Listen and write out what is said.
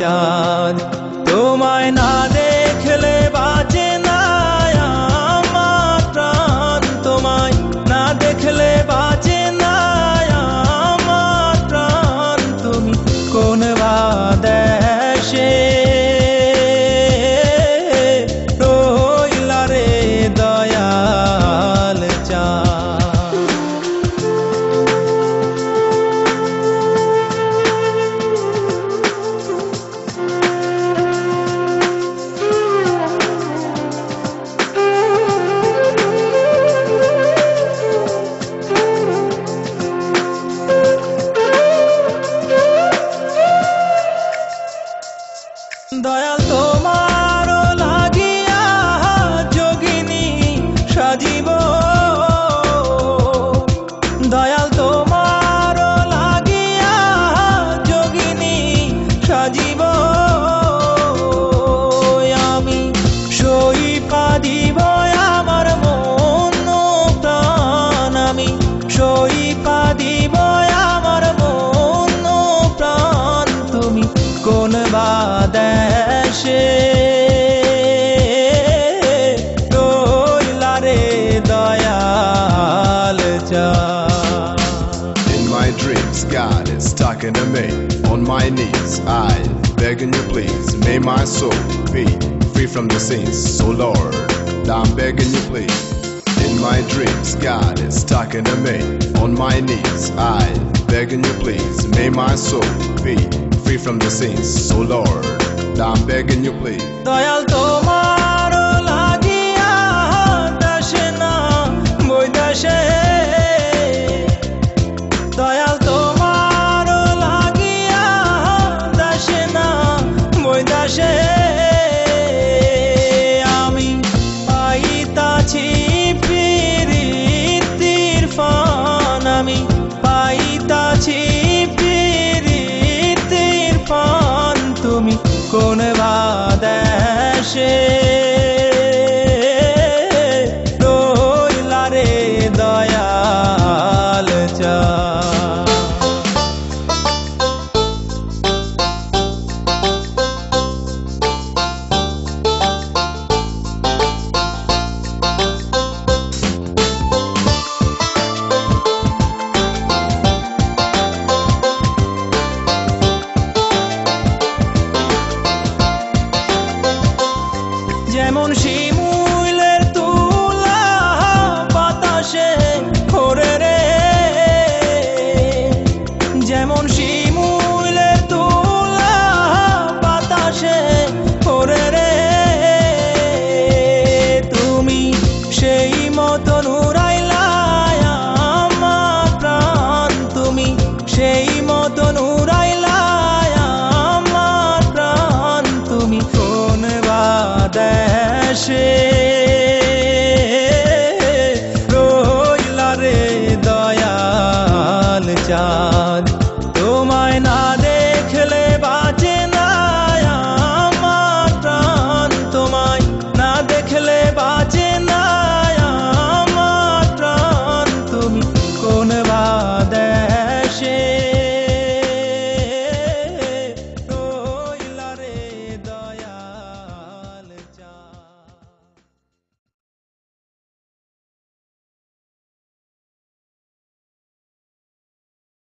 চাঁদ সই পাদিব আমার মন প্রাণ তুমি কোন বা দেশে God is talking to me. On my knees, I begging you, please. May my soul be free from the sins. So, Lord, I'm begging you, please. In my dreams, God is talking to me. On my knees, I begging you, please. May my soul be free from the sins. So, Lord, I'm begging you, please. Dayal তোমার লাগিয়া দাসে না বৈদাসে দয়াল তোমার লাগিয়া দাসে না বৈদাসে আমি mami শিমুলের তুলা বাতাসে ওরে রে। যেমন শিমুলের তুলা বাতাসে ওরে রে। তুমি সেই মতন উড়াইলা প্রাণ। তুমি সেই